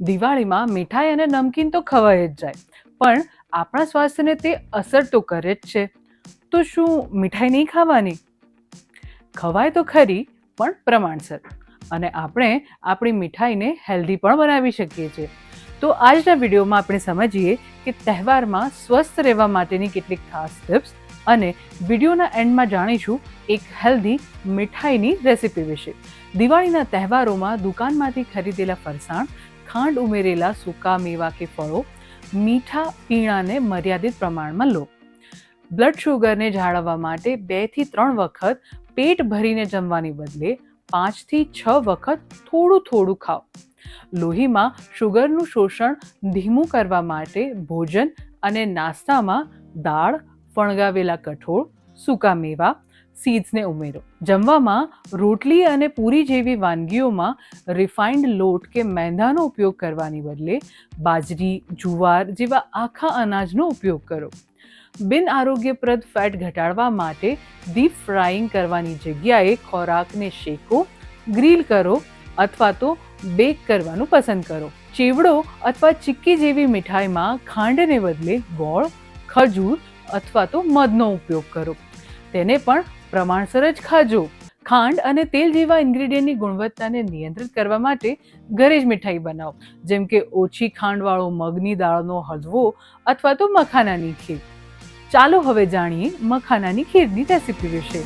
દિવાળીમાં મીઠાઈ અને નમકીન તો ખવાય જ જાય, પણ આપણા સ્વાસ્થ્યને તે અસર તો કરે જ છે. તો શું મીઠાઈ નહીં ખાવાની? ખવાય તો ખરી, પણ પ્રમાણસર. અને આપણે આપણી મીઠાઈને હેલ્ધી પણ બનાવી શકીએ છીએ. તો આજના વિડીયોમાં આપણે સમજીએ કે તહેવારમાં સ્વસ્થ રહેવા માટેની કેટલીક ખાસ ટિપ્સ અને વિડીયોના એન્ડમાં જાણીશું એક હેલ્ધી મીઠાઈની રેસિપી વિશે. દિવાળીના તહેવારોમાં દુકાનમાંથી ખરીદેલા ફરસાણ ખાંડ ઉમેરેલા સૂકા મેવા કે ફળો મીઠા પીણાને મર્યાદિત પ્રમાણમાં લો. બ્લડ શુગરને જાળવવા માટે બેથી ત્રણ વખત પેટ ભરીને જમવાની બદલે પાંચથી છ વખત થોડું થોડું ખાઓ. લોહીમાં શુગરનું શોષણ ધીમું કરવા માટે ભોજન અને નાસ્તામાં દાળ, ફણગાવેલા કઠોળ, સૂકા મેવા સીડ્સને ઉમેરો. જમવામાં રોટલી અને પૂરી જેવી વાનગીઓમાં રિફાઇન્ડ લોટ કે મેંદાનો ઉપયોગ કરવાની બદલે બાજરી, જુવાર જેવા આખા અનાજનો ઉપયોગ કરો. બિન આરોગ્યપ્રદ ફેટ ઘટાડવા માટે ડીપ ફ્રાઈંગ કરવાની જગ્યાએ ખોરાકને શેકો ગ્રીલ કરો અથવા તો બેક કરવાનું પસંદ કરો. ચેવડો અથવા ચીક્કી જેવી મીઠાઈમાં ખાંડને બદલે ગોળ, ખજૂર અથવા તો મધનો ઉપયોગ કરો. તેને પણ પ્રમાણસર જ ખાજો. ખાંડ અને તેલ જેવા ઇન્ગ્રેડિયન્ટની ગુણવત્તાને નિયંત્રિત કરવા માટે ઘરે જ મીઠાઈ બનાવો. જેમ કે ઓછી ખાંડવાળો મગની દાળનો હલવો અથવા તો મખાનાની ખીર. ચાલો હવે જાણીએ મખાનાની ખીરની રેસિપી વિશે.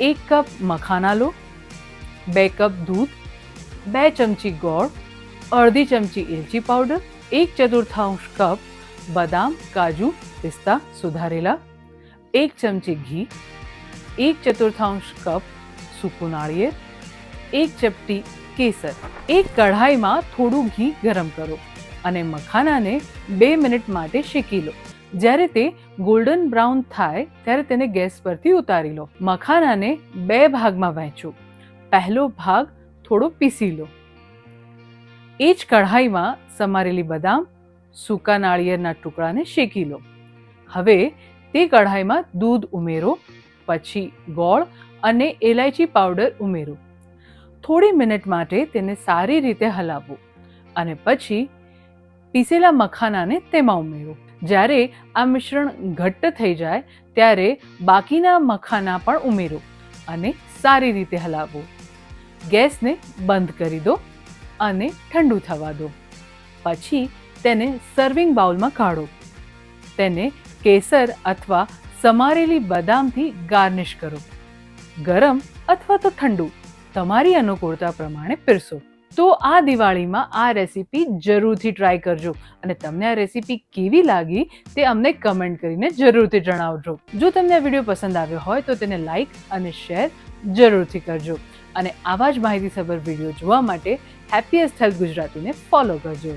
એક કપ મખાના લો, બે કપ દૂધ, બે ચમચી ગોળ, અડધી ચમચી એલચી પાવડર, એક ચતુર્થાંશ કપ બદામ, કાજુ, પિસ્તા સુધારેલા એક ચમચી ઘી, એક ચતુર્થાંશ કપ સૂકું નાળિયેર, એક ચપટી કેસર. એક કઢાઈમાં થોડું ઘી ગરમ કરો અને મખાનાને બે મિનિટ માટે શેકી લો. જ્યારે તે ગોલ્ડન બ્રાઉન થાય, ત્યારે તેને ગેસ પરથી ઉતારી લો. મખાનાને બે ભાગમાં વહેંચો. પહેલો ભાગ થોડો પીસી લો. એ જ કઢાઈમાં સમારેલી બદામ, સૂકા નાળિયેરના ટુકડાને શેકી લો. હવે તે કઢાઈમાં દૂધ ઉમેરો, પછી ગોળ અને એલાયચી પાવડર ઉમેરો. થોડી મિનિટ માટે તેને સારી રીતે હલાવો અને પછી પીસેલા મખાનાને તેમાં ઉમેરો. જ્યારે આ મિશ્રણ ઘટ્ટ થઈ જાય, ત્યારે બાકીના મખાના પણ ઉમેરો અને સારી રીતે હલાવો. ગેસને બંધ કરી દો અને ઠંડુ થવા દો. પછી તેને સર્વિંગ બાઉલમાં કાઢો. તેને કેસર અથવા સમારેલી બદામથી ગાર્નિશ કરો. ગરમ અથવા તો ઠંડુ, તમારી અનુકૂળતા પ્રમાણે પીરસો. તો આ દિવાળીમાં આ રેસીપી જરૂરથી ટ્રાય કરજો અને તમને આ રેસીપી કેવી લાગી તે અમને કમેન્ટ કરીને જરૂરથી જણાવજો. જો તમને આ વીડિયો પસંદ આવ્યો હોય તો તેને લાઈક અને શેર જરૂરથી કરજો. અને આવા જ માહિતીસભર વીડિયો જોવા માટે હેપીએસ્ટ હેલ્થ ગુજરાતીને ફોલો કરજો.